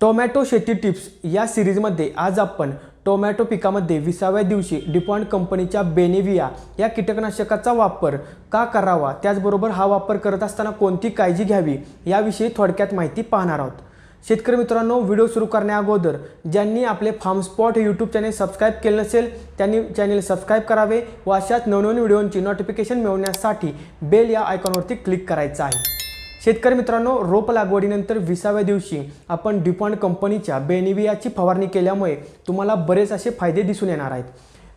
Tomato शेती tips या सिरीजमध्ये आज आपण टोमॅटो पिकामध्ये विसाव्या दिवशी डिपॉन्ट कंपनीच्या बेनेविया या कीटकनाशकाचा वापर का करावा त्याचबरोबर हा वापर करत असताना कोणती काळजी घ्यावी याविषयी थोडक्यात माहिती पाहणार आहोत. शेतकरी मित्रांनो व्हिडिओ सुरू करण्याअगोदर ज्यांनी आपले farm spot YouTube channel subscribe केले नसेल त्यांनी चॅनेल सबस्क्राईब करावे व अशाच नवनवीन व्हिडिओंची नोटिफिकेशन मिळवण्यासाठी बेल या आयकॉनवरती क्लिक करायचं आहे. शेतकरी मित्रांनो रोप लागवडीनंतर विसाव्या दिवशी आपण डिपॉन्ट कंपनीच्या बेनिवियाची फवारणी केल्यामुळे तुम्हाला बरेच असे फायदे दिसून येणार आहेत.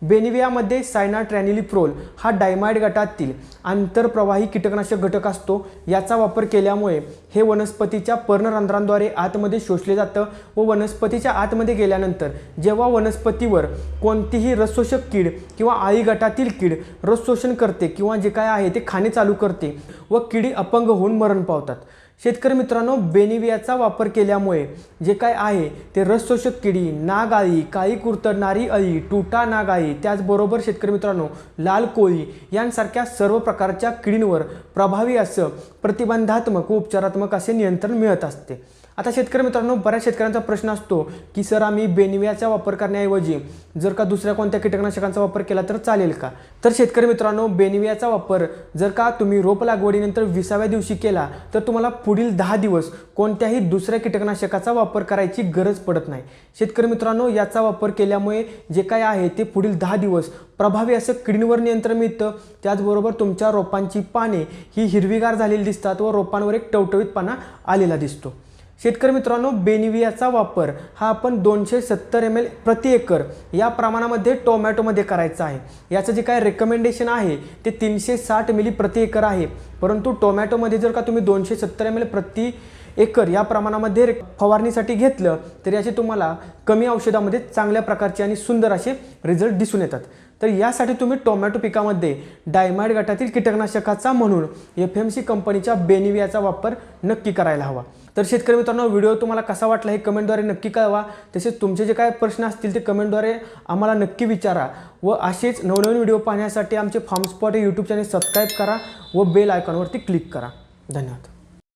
बेनिवियामध्ये सायना ट्रॅनिलिप्रोल हा डायमाइड गटातील आंतरप्रवाही कीटकनाशक घटक असतो. याचा वापर केल्यामुळे हे वनस्पतीच्या पर्णरंध्रांद्वारे आतमध्ये शोषले जातं व वनस्पतीच्या आतमध्ये गेल्यानंतर जेव्हा वनस्पतीवर कोणतीही रसशोषक कीड किंवा आळी गटातील कीड रस शोषण करते किंवा जे काय आहे ते खाणे चालू करते व किडी अपंग होऊन मरण पावतात. शेतकरी मित्रांनो बेनिवियाचा वापर केल्यामुळे जे काय आहे ते रसशोषक किडी नाग आळी काळी कुरतडणारी अळी टुटा नागाळी त्याचबरोबर शेतकरी मित्रांनो लाल कोळी यांसारख्या सर्व प्रकारच्या किडींवर प्रभावी असं प्रतिबंधात्मक व उपचारात्मक असे नियंत्रण मिळत असते. आता शेतकरी मित्रांनो बऱ्याच शेतकऱ्यांचा प्रश्न असतो की सर आम्ही बेनिव्याचा वापर करण्याऐवजी जर का दुसऱ्या कोणत्या कीटकनाशकांचा वापर केला तर चालेल का? तर शेतकरी मित्रांनो बेनिवियाचा वापर जर का तुम्ही रोप लागवडीनंतर विसाव्या दिवशी केला तर तुम्हाला पुढील दहा दिवस कोणत्याही दुसऱ्या कीटकनाशकाचा वापर करायची गरज पडत नाही. शेतकरी मित्रांनो याचा वापर केल्यामुळे जे काय आहे ते पुढील दहा दिवस प्रभावी असं किडींवर नियंत्रण मिळतं. त्याचबरोबर तुमच्या रोपांची पाने ही हिरवीगार झालेली दिसतात व रोपांवर एक टवटवीतपणा आलेला दिसतो. शेतकरी मित्रांनो बेनिवियाचा वापर हा आपण दोनशे सत्तर एम एल प्रति एकर या प्रमाणामध्ये टोमॅटोमध्ये करायचा आहे. याचं जे काय रेकमेंडेशन आहे ते तीनशे साठ मिली प्रति एकर आहे. परंतु टोमॅटोमध्ये जर का तुम्ही दोनशे सत्तर एम एल प्रति एकर या प्रमाणामध्ये फवारणीसाठी घेतलं तर याचे तुम्हाला कमी औषधामध्ये चांगल्या प्रकारचे आणि सुंदर असे रिझल्ट दिसून येतात. तर यासाठी तुम्ही टोमॅटो पिकामध्ये डायमाइड गटातील कीटकनाशकाचा म्हणून एफ एम सी कंपनीच्या बेनिवियाचा वापर नक्की करायला हवा. तर शेतकरी मित्रांनो व्हिडिओ तुम्हाला कसा वाटला हे कमेंटद्वारे नक्की कळवा. तसेच तुमचे जे काय प्रश्न असतील ते कमेंटद्वारे आम्हाला नक्की विचारा व असेच नवनवीन व्हिडिओ पाहण्यासाठी आमचे फार्म स्पॉट हे यूट्यूब चॅनल सबस्क्राईब करा व बेल आयकॉनवरती क्लिक करा. धन्यवाद.